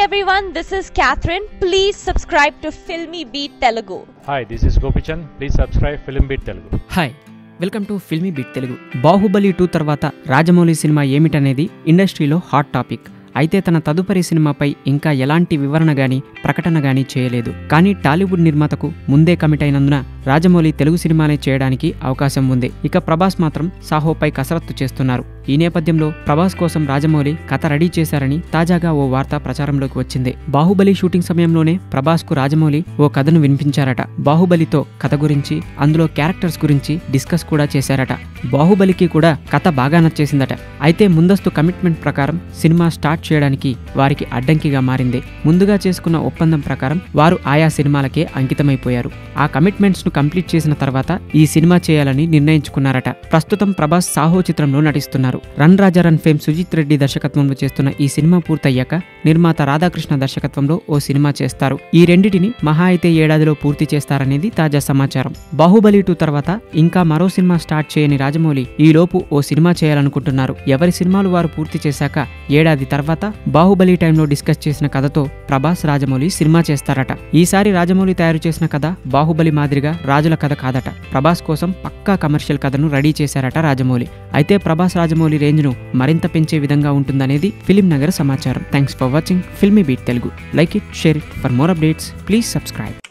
everyone, this is Catherine. Please subscribe to Filmy Beat Telugu. Hi this is Gopichand please subscribe film beat Telugu hi welcome to filmy beat Telugu Baahubali two తర్వాత Rajamouli cinema ఏమిటనేది ఇండస్ట్రీలో hot topic అయితే తన తదుపరి సినిమాపై ఇంకా ఎలాంటి వివరణ గాని ప్రకటన గాని చేయలేదు. కానీ టాలీవుడ్ నిర్మాతకు ముందే కమిట్ అయినందున రాజమౌళి తెలుగు సినిమాలే చేయడానికి అవకాశం ఉంది. ఇక ప్రభాస్ మాత్రం సాహోపై కసరత్తు చేస్తున్నారు. ఈ నేపథ్యంలో ప్రభాస్ కోసం రాజమౌళి కథ రెడీ చేశారని తాజాగా ఓ వార్త ప్రచారంలోకి వచ్చింది. బాహుబలి షూటింగ్ సమయంలోనే ప్రభాస్కు రాజమౌళి ఓ కథను వినిపించారట. బాహుబలితో కథ గురించి అందులో క్యారెక్టర్స్ గురించి డిస్కస్ కూడా చేశారట. బాహుబలికి కూడా కథ బాగా నచ్చేసిందట. అయితే ముందస్తు కమిట్మెంట్ ప్రకారం సినిమా స్టార్ట్ చేయడానికి వారికి అడ్డంకిగా మారింది. ముందుగా చేసుకున్న ఒప్పందం ప్రకారం వారు ఆయా సినిమాలకే అంకితమైపోయారు. ఆ కమిట్మెంట్స్ను కంప్లీట్ చేసిన తర్వాత ఈ సినిమా చేయాలని నిర్ణయించుకున్నారట. ప్రస్తుతం ప్రభాస్ సాహో చిత్రంలో నటిస్తున్నారు. Run Raja run fame Sujeeth Reddy దర్శకత్వంలో చేస్తున్న ఈ సినిమా పూర్తయ్యాక నిర్మాత రాధాకృష్ణ దర్శకత్వంలో ఓ సినిమా చేస్తారు. ఈ రెండింటిని మహా అయితే ఏడాదిలో పూర్తి చేస్తారనేది తాజా సమాచారం. బాహుబలి టూ తర్వాత ఇంకా మరో సినిమా స్టార్ట్ చేయని రాజమౌళి ఈ లోపు ఓ సినిమా చేయాలనుకుంటున్నారు. ఎవరి సినిమాలు వారు పూర్తి చేశాక ఏడాది తర్వాత బాహుబలి టైంలో డిస్కస్ చేసిన కథతో ప్రభాస్ రాజమౌళి సినిమా చేస్తారట. ఈసారి రాజమౌళి తయారు చేసిన కథ బాహుబలి మాదిరిగా రాజుల కథ కాదట. ప్రభాస్ కోసం పక్కా కమర్షియల్ కథను రెడీ చేశారట రాజమౌళి. అయితే ప్రభాస్ రాజమౌళి రేంజ్ను మరింత పెంచే విధంగా ఉంటుందనేది ఫిలిం నగర్ సమాచారం. Thanks for watching filmy beat Telugu like it share it for more updates please subscribe